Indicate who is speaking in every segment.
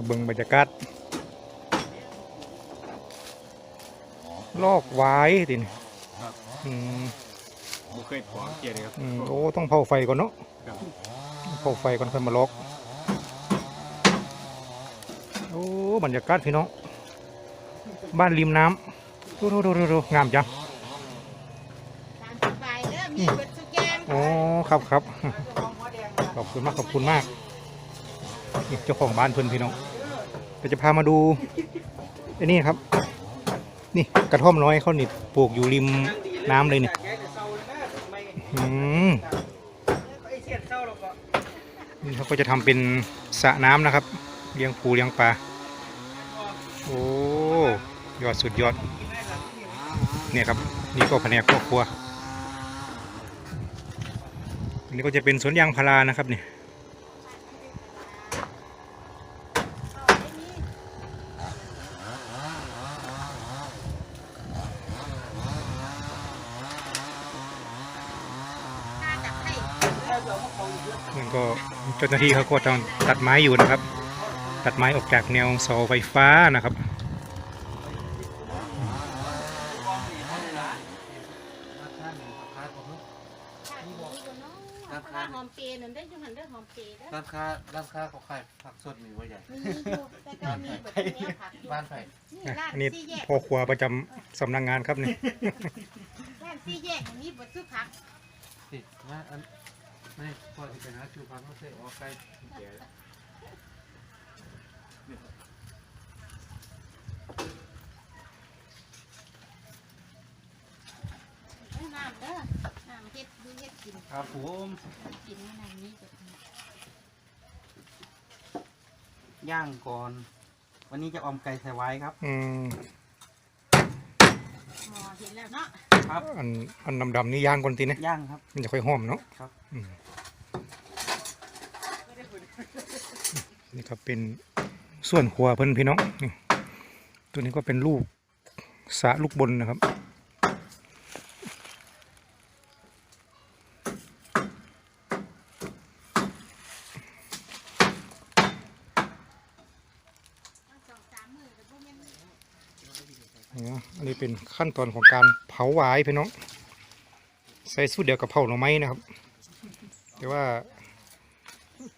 Speaker 1: มาเบิ่งบรรยากาศลอกไว้ติน
Speaker 2: ครับ
Speaker 1: อืม
Speaker 2: ผมเคยถอนเกียร์เลยครับ
Speaker 1: อืมโอ้ต้องเผาไฟก่อนเนาะ
Speaker 2: ครับ
Speaker 1: เผาไฟก่อนค่อยมาลอก โอ้บรรยากาศพี่น้อง บ้านริมน้ำดูดูดูดูดูงามจัง
Speaker 3: ตามสบายเด้อมีเบิดทุกอย่าง
Speaker 1: อ๋อครับครับขอบคุณมากขอบคุณมาก นี่เจ้าของบ้านเพื่อนพี่น้องเดี๋ยวจะพามาดูไอ้นี่ครับ นี่กระท่อมน้อยเขานี่ปลูกอยู่ริมน้ำเลยเนี่ยอืมนี่เขาก็จะทำเป็นสระน้ำนะครับ เลี้ยงปูเลี้ยงปลา โอ้ ยอดสุดยอด เนี่ยครับ นี่ก็แผนกครอบครัวอันนี้ก็จะเป็นสวนยางพารานะครับเนี่ย นก็เจ้าหน้าที่เขาก็ต้องตัดไม้อยู่นะครับ ตัดไม้ออกจากแนวเสาไฟฟ้านะครับ
Speaker 3: ร้านหอมเปรย์นั่นได้อยูหันเด้อหอมเปรย์เด้อ
Speaker 4: ร้านค้าร้านค้าเขาขายผักสดมีว่าใหญ่
Speaker 3: มีอยู่แต่ก็มีเบิดทุกอย่างผักอยู่
Speaker 4: บ้านไผ่
Speaker 3: นี่ร้าน
Speaker 1: อันนี้
Speaker 3: สี่แยก
Speaker 1: พ่อครัวประจำสำนักงานครับเนี่ย
Speaker 3: ร้านสี่แยกมีเบิดทุกผัก
Speaker 4: ติดว่าอัน ไม่พอที่เป็นหาชูพันเขาเสออกไกลแก่
Speaker 3: เอาน้ำเด้อน้ำเฮ็ดดูเฮ็ดกิน
Speaker 4: ครับผม
Speaker 3: กินอะไรนี้จะ
Speaker 4: ย่างก่อน วันนี้จะออมไก่ใส่ไว้ครับ
Speaker 1: อืม
Speaker 3: หมอเห็นแล้วเนาะ
Speaker 4: ครับ
Speaker 1: อันอันดำๆนี่ย่างก่อนทีนะ
Speaker 4: ย่างครับ
Speaker 1: มันจะค่อยหอมเนาะ
Speaker 4: ครับ
Speaker 1: อืม นี่ครับเป็นส่วนหัวเพิ่นพี่น้องนี่ตัวนี้ก็เป็นลูกสะลูกบนนะครับ
Speaker 3: อัน
Speaker 1: นี้เป็นขั้นตอนของการเผาหวายพี่น้อง ใส่สูตรเดียวกับเผาหน่อไม้นะครับ แต่ว่า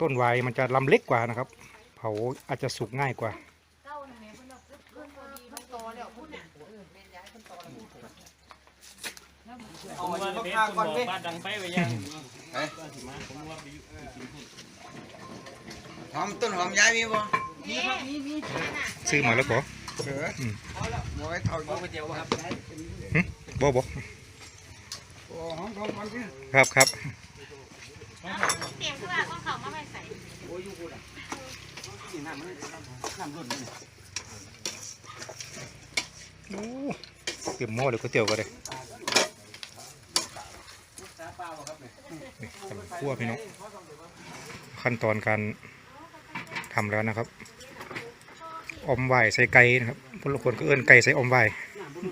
Speaker 1: ต้นหวายมันจะลำเล็กกว่านะครับ เผาอาจจะสุกง่ายกว่า
Speaker 3: เก้านั่นแหอาเพิ่นบ่ดีมันโตแล้วพุ่นน่ะเอมย้ายเพิ่นโตแล้ว
Speaker 4: เอามาลูกค้าก่อนดิ
Speaker 2: บ้านดังไปไปยัง
Speaker 5: หอมต้นหอมย้ายมีบ่
Speaker 3: นี่ครับมีมี
Speaker 1: ซื้อมาแล้วก็
Speaker 5: เออ
Speaker 1: อืม
Speaker 5: บ่ให้เท่าบ่
Speaker 4: ก๋วยเตี๋ยวครับ
Speaker 1: บ่บ่
Speaker 5: โอ้หอมหอมมันสิ
Speaker 1: ครับครับ โอ้เตรียมหม้อเดี๋ยก๋วยเตี๋ยวก็ได้
Speaker 4: น้ำเปล่าครับเนี่ย
Speaker 1: นี่กำคั่วพี่น้องขั้นตอนการทำแล้วนะครับอมไหวใส่ไก่นะครับพวกคนก็เอื้นไก่ใส่อมไหวาย
Speaker 4: น้ำรุ่น